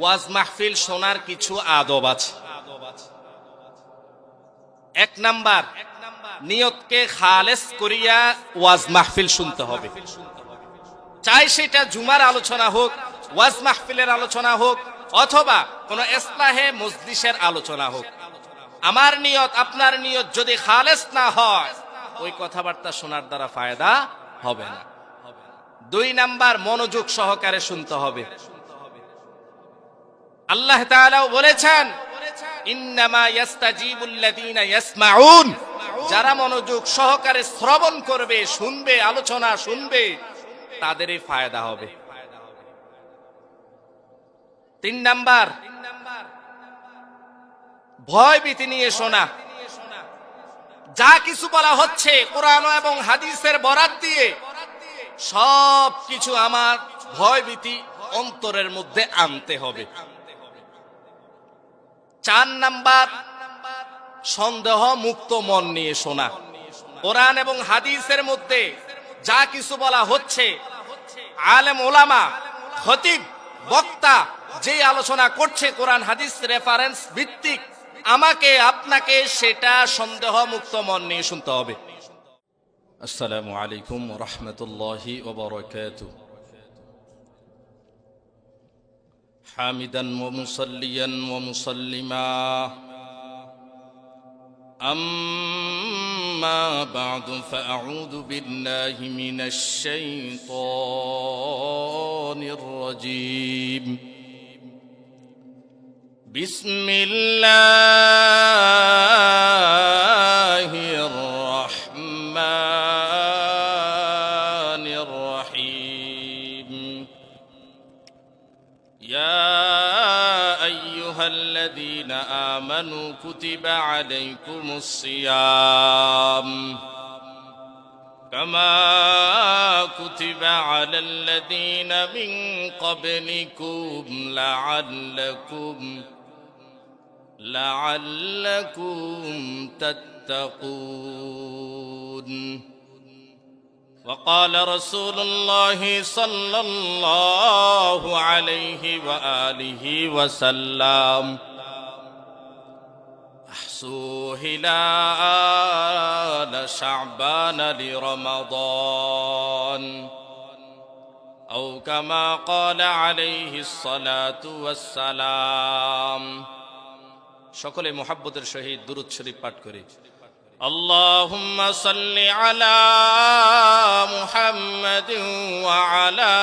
ওয়াজ মাহফিল শোনার কিছু আদব আছে। এক নাম্বার, নিয়তকে খালেস করিয়া ওয়াজ মাহফিল শুনতে হবে। চাই সেটা জুমার আলোচনা হোক, ওয়াজ মাহফিলের আলোচনা হোক, অথবা কোন ইসলাহে মজলিসের আলোচনা হোক। আমার নিয়ত, আপনার নিয়ত যদি খালেস না হয়, ওই কথাবার্তা শোনার দ্বারা ফায়দা হবে না। দুই নাম্বার, মনোযোগ সহকারে শুনতে হবে। আল্লাহ বলেছেন যারা মনোযোগ সহকারে শ্রবণ করবে, শুনবে, আলোচনা শুনবে, তাদেরই ফায়দা হবে। তিন নাম্বার, ভয় ভীতি নিয়ে শোনা। যা কিছু বলা হচ্ছে কোরআন এবং হাদিসের বরাত দিয়ে সব কিছু আমার ভয় ভীতি অন্তরের মধ্যে আনতে হবে। চার নাম্বার, সন্দেহ মুক্ত মন নিয়ে শোনা। কোরআন এবং হাদিসের মধ্যে যা কিছু বলা হচ্ছে, আলেম ওলামা, খতিব, বক্তা যে আলোচনা করছে কোরআন, হাদিস রেফারেন্স ভিত্তিক, আমাকে, আপনাকে সেটা সন্দেহ মুক্ত মন নিয়ে শুনতে হবে। আসসালামু আলাইকুম রহমতুল্লাহি ওবরাকাতু حامدا ومصليا ومسلما أما بعد فأعوذ بالله من الشيطان الرجيم. بسم الله كتب عليكم الصيام كما كتب على الذين من قبلكم لعلكم لعلكم تتقون. وقال رسول الله صلى الله عليه وآله وسلم أحسوا هلال شعبان لرمضان أو كما قال عليه الصلاة والسلام সকলে মোহাব্বতের সহিত দুরুদ শরীফ পাঠ করি اللهم صل على محمد وعلى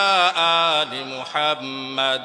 آل محمد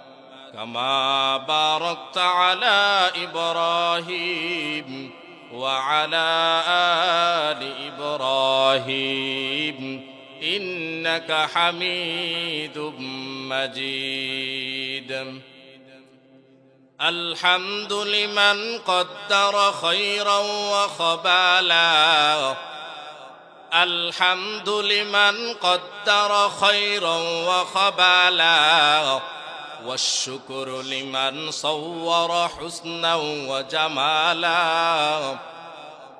كما باركت على إبراهيم وعلى آل إبراهيم إنك حميد مجيد. الحمد لمن قدر خيرا وخبالا. الحمد لمن قدر خيرا وخبالا. والشكر لمن صور حسنا وجمالا.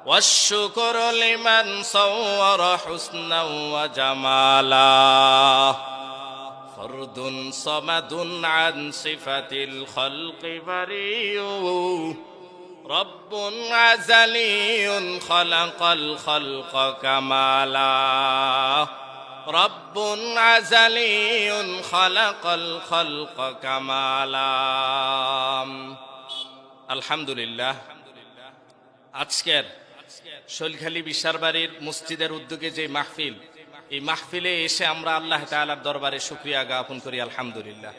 والشكر لمن صور حسنا وجمالا. فرد صمد عن صفة الخلق بريء. رب عزلي خلق الخلق كمالا. رب عزلي خلق الخلق كمالا الحمد لله আজকের শৈলখালী বিশারবাড়ির মসজিদের উদ্যোগে যে মাহফিল এই মাহফিলে এসে আমরা আল্লাহ তাআলার দরবারে শুক্রিয়া জ্ঞাপন করি আলহামদুলিল্লাহ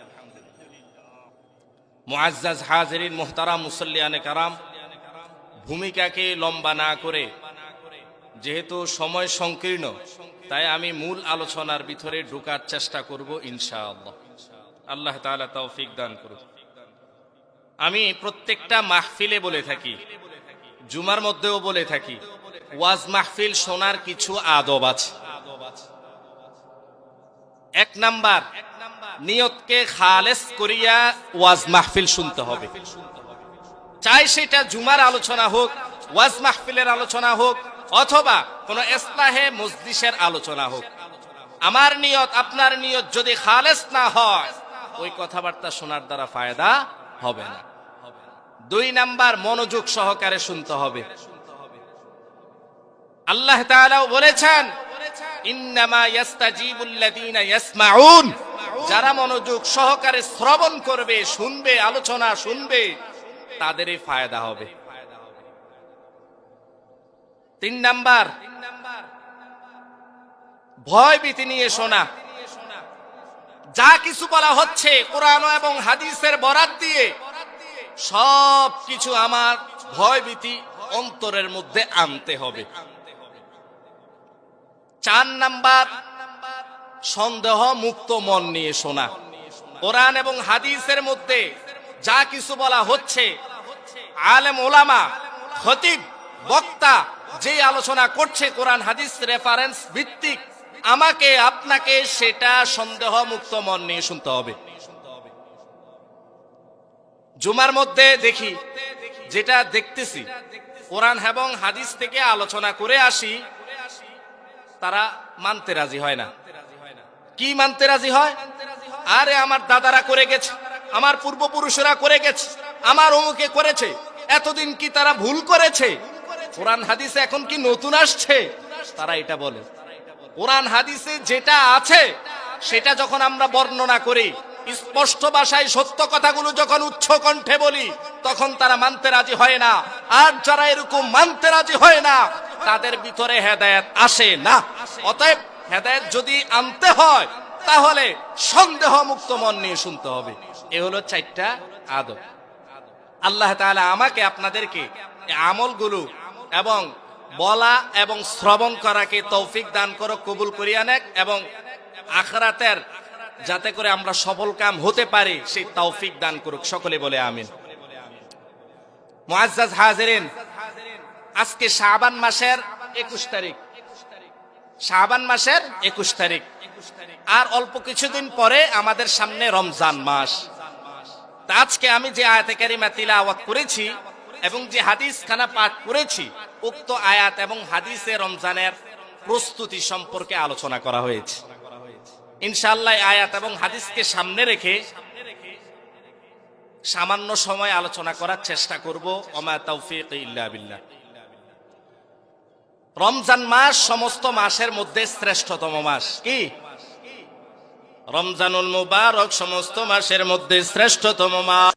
মুআজ্জাজ হাজিরিন মোহতারাম মুসল্লিয়ানে কারাম ভূমিকাকে লম্বা না করে যেহেতু সময় সংকীর্ণ তাই আমি মূল আলোচনার ভিতরে ঢোকার চেষ্টা করব ইনশাআল্লাহ। আল্লাহ তাআলা তৌফিক দান করুন আমি প্রত্যেকটা মাহফিলে বলে থাকি, জুমার মধ্যেও বলে থাকি, ওয়াজ মাহফিল শোনার কিছু আদব আছে। এক নাম্বার, নিয়তকে খালেস করিয়া ওয়াজ মাহফিল শুনতে হবে। চাই সেটা জুমার আলোচনা হোক, ওয়াজ মাহফিলের আলোচনা হোক অথবা কোন ইসলাহে মসজিষের আলোচনা হোক। আমার নিয়ত, আপনার নিয়ত যদি খালেস না হয়, ওই কথাবার্তা শোনার দ্বারা ফায়দা হবে না। দুই নাম্বার, মনোযোগ সহকারে শুনতে হবে। আল্লাহ তাআলাও বলেছেন, ইন্নামা ইয়াস্তাজিবুল্লাযীনা ইয়াসমাউন। যারা মনোযোগ সহকারে শ্রবণ করবে, শুনবে, আলোচনা শুনবে, তাদেরই ফায়দা হবে। তিন নাম্বার। ভয় ভীতি নিয়ে শোনা। যা কিছু বলা হচ্ছে কোরআন এবং হাদিসের বরাত দিয়ে সব কিছু আমার ভয় ভীতি অন্তরের মধ্যে আনতে হবে। চার নাম্বার, সন্দেহ মুক্ত মন নিয়ে শোনা। কোরআন এবং হাদিসের মধ্যে যা কিছু বলা হচ্ছে, আলেম ওলামা, খতিব, বক্তা যে আলোচনা করছে কোরআন হাদিস রেফারেন্স ভিত্তিক, আমাকে আপনাকে সেটা সন্দেহ মুক্ত মন নিয়ে শুনতে হবে। জুমার মধ্যে দেখি, যেটা দেখতেছি, কোরআন এবং হাদিস থেকে আলোচনা করে আসি, তারা মানতে রাজি হয় না। কি মানতে রাজি হয়? আরে আমার দাদারা করে গেছে, আমার পূর্বপুরুষেরা করে গেছে, আমার অমুকে করেছে, এতদিন কি তারা ভুল করেছে? কোরআন হাদিসে এখন কি নতুন আসছে? তারা এটা বলে। কোরআন হাদিসে যেটা আছে, সেটা যখন আমরা বর্ণনা করি, স্পষ্ট ভাষায় সত্য কথাগুলো যখন উচ্চ কণ্ঠে বলি, তখন তারা মানতে রাজি হয় না। আর যারা এরকম মানতে রাজি হয় না, তাদের ভিতরে হেদায়েত আসে না। অতএব হেদায়েত যদি আনতে হয়, তাহলে সন্দেহ মুক্ত মন নিয়ে শুনতে হবে। এ হলো চারটা আদব। আল্লাহ তাআলা আমাকে আপনাদেরকে আমলগুলো এবং বলা এবং শ্রবণ করাকে তৌফিক দান করো, কবুল করিয়া নেক এবং আখরাতের যাতে করে আমরা সফল কাম হতে পারি, সেই তৌফিক দান করুক। সকলে বলে আমিন। মুআজ্জাজ হাজিরিন, আজকে শাবান মাসের একুশ তারিখ। শাবান মাসের একুশ তারিখ। আর অল্প কিছুদিন পরে আমাদের সামনে রমজান মাস। আজকে আমি যে আয়াতে কারিমা তিলাওয়াত করেছি এবং যে হাদিস খানা পাঠ করেছি, উক্ত আয়াত এবং হাদিসে রমজানের প্রস্তুতি সম্পর্কে আলোচনা করা হয়েছে। ইনশাআল্লাহ আয়াত এবং হাদিসকে সামনে রেখে সামান্য সময় আলোচনা করার চেষ্টা করব। ওমা তৌফিক ইল্লা বিল্লাহ। রমজান মাস সমস্ত মাসের মধ্যে শ্রেষ্ঠতম মাস। কি? রমজানুল মুবারক সমস্ত মাসের মধ্যে শ্রেষ্ঠতম মাস।